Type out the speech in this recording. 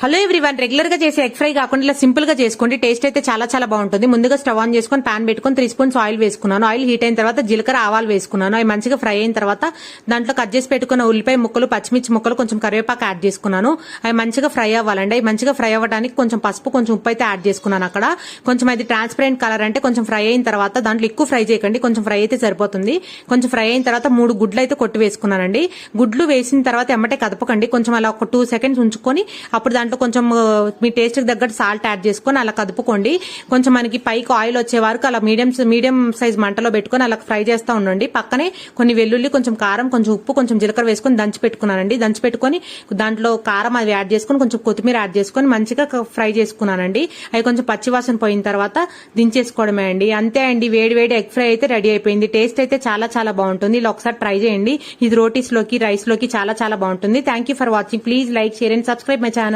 Hello everyone రెగ్యులర్గా చేసే egg fry కాకుండా ఇలా సింపుల్గా చేసుకోండి. టేస్ట్ అయితే చాలా చాలా బాగుంటుంది. ముందుగా స్టవ్ ఆన్ చేసుకొని పాన్ పెట్టుకుని త్రీ స్పూన్స్ ఆయిల్ వేసుకున్నాను. ఆయిల్ హీట్ అయిన తర్వాత జీలకర్ర ఆవాలు వేసుకున్నాను. అవి మంచిగా ఫ్రై అయిన తర్వాత దాంట్లో కట్ చేసి పెట్టుకున్న ఉల్లిపాయ ముక్కలు పచ్చిమిర్చి ముక్కలు కొంచెం కరివేపాకు యాడ్ చేసుకున్నాను. అవి మంచిగా ఫ్రై అవ్వాలండి. అవి మంచిగా ఫ్రై అవ్వడానికి కొంచెం పసుపు కొంచెం ఉప్పు అయితే యాడ్ చేసుకున్నాను అక్కడ. కొంచెం అది ట్రాన్స్పరెంట్ కలర్ అంటే కొంచెం ఫ్రై అయిన తర్వాత దాంట్లో ఎక్కువ ఫ్రై చేయకండి. కొంచెం ఫ్రై అయితే సరిపోతుంది. కొంచెం ఫ్రై అయిన తర్వాత మూడు గుడ్లు అయితే కొట్టి వేసుకున్నానండి. గుడ్లు వేసిన తర్వాత ఎమ్మటే కదపకండి. కొంచెం అలా ఒక టూ సెకండ్స్ ఉంచుకొని అప్పుడు దాంట్లో కొంచెం మీ టేస్ట్కి తగ్గట్టు సాల్ట్ యాడ్ చేసుకొని అలా కదుపుకోండి. కొంచెం మనకి పైకి ఆయిల్ వచ్చే వరకు అలా మీడియం మీడియం సైజ్ మంటలో పెట్టుకొని అలా ఫ్రై చేస్తూ ఉండండి. పక్కనే కొన్ని వెల్లుల్లి కొంచెం కారం కొంచెం ఉప్పు కొంచెం జీలకర్ర వేసుకొని దంచి పెట్టుకున్నానండి. దంచి పెట్టుకొని దాంట్లో కారం అది యాడ్ చేసుకొని కొంచెం కొత్తిమీర యాడ్ చేసుకొని మంచిగా ఫ్రై చేసుకున్నానండి. అవి కొంచెం పచ్చివాసన పోయిన తర్వాత దించేసుకోవడమే అండి. అంతే అండి వేడి వేడి ఎగ్ ఫ్రై అయితే రెడీ అయిపోయింది. టేస్ట్ అయితే చాలా చాలా బాగుంటుంది. ఇలా ఒకసారి ట్రై చేయండి. ఇది రోటీస్లోకి రైస్లోకి చాలా చాలా బాగుంటుంది. Thank you for watching please like share and subscribe my channel